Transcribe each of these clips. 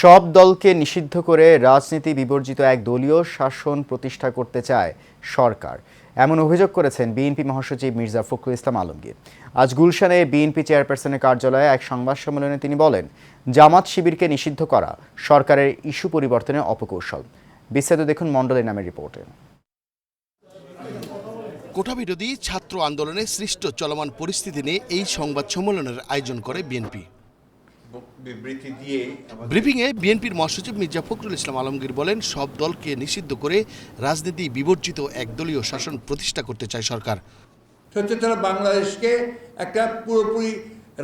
সব দলকে নিষিদ্ধ করে রাজনীতি বিবর্জিত এক দলীয় শাসন প্রতিষ্ঠা করতে চায় সরকার। এমন অভিযোগ করেছেন বিএনপি মহাসচিব মির্জা ফখরুল ইসলাম আলমগীর। আজ গুলশানে বিএনপি চেয়ারপারসনের কার্যালয়ে এক সংবাদ সম্মেলনে তিনি বলেন, জামাত শিবিরকে নিষিদ্ধ করা সরকারের ইস্যু পরিবর্তনের অপকৌশল। বিস্তারিত দেখুন মণ্ডলের নামের রিপোর্টে। কোটাবিরোধী ছাত্র আন্দোলনে সৃষ্ট চলমান পরিস্থিতি নিয়ে এই সংবাদ সম্মেলনের আয়োজন করে বিএনপি। বিবৃতি দিয়ে ব্রিফিংয়ে বিএনপির মহাসচিব মির্জা ফখরুল ইসলাম আলমগীর বলেন সব দলকে নিষিদ্ধ করে রাজনীতি বিবর্জিত একদলীয় শাসন প্রতিষ্ঠা করতে চায় সরকার। হচ্ছে তারা বাংলাদেশকে একটা পুরোপুরি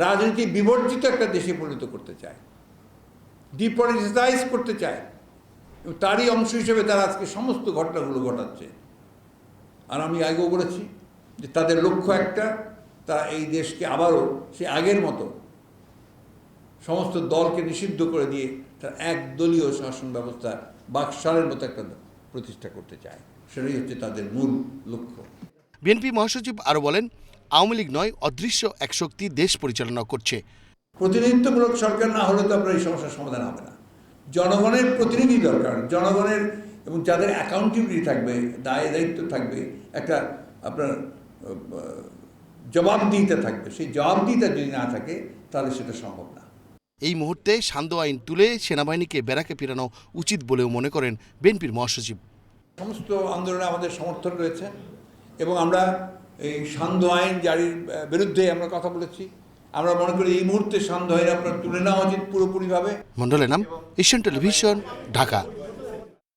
রাজনীতি বিবর্জিত একটা দেশে পরিণত করতে চায়। ডিপলিটিসাইজ করতে চায়। তারই অংশ হিসেবে তারা আজকে সমস্ত ঘটনাগুলো ঘটাচ্ছে। আর আমি আগেও বলেছি যে তাদের লক্ষ্য একটা তারা এই দেশকে আবারও সে আগের মতো সমস্ত দলকে নিষিদ্ধ করে দিয়ে তার একদলীয় শাসন ব্যবস্থা বাকশালের মতো একটা প্রতিষ্ঠা করতে চায়। সেটাই হচ্ছে তাদের মূল লক্ষ্য। বিএনপি মহাসচিব আরও বলেন আওয়ামী লীগ নয় অদৃশ্য এক শক্তি দেশ পরিচালনা করছে। প্রতিনিধিত্বমূলক সরকার না হলে তো আপনার এই সমস্যার সমাধান হবে না। জনগণের প্রতিনিধি দরকার। জনগণের এবং যাদের অ্যাকাউন্টেবিলিটি থাকবে দায় দায়িত্ব থাকবে একটা আপনার জবাবদিহিতা থাকবে। সেই জবাবদিহিতা যদি না থাকে তাহলে সেটা সম্ভব না। এই মুহূর্তে সান্ধ্য আইন তুলে সেনাবাহিনীকে ব্যারাকে ফেরানো উচিত বলেও মনে করেন বিএনপির মহাসচিব। সমস্ত আন্দোলনে আমাদের সমর্থন রয়েছে এবং আমরা এই সান্ধ্য আইন জারির বিরুদ্ধে আমরা কথা বলেছি। আমরা মনে করি এই মুহূর্তে সান্ধ্য আইন আপনার তুলে নেওয়া উচিত পুরোপুরিভাবে। মন্ডলের নাম এশিয়ান টেলিভিশন ঢাকা।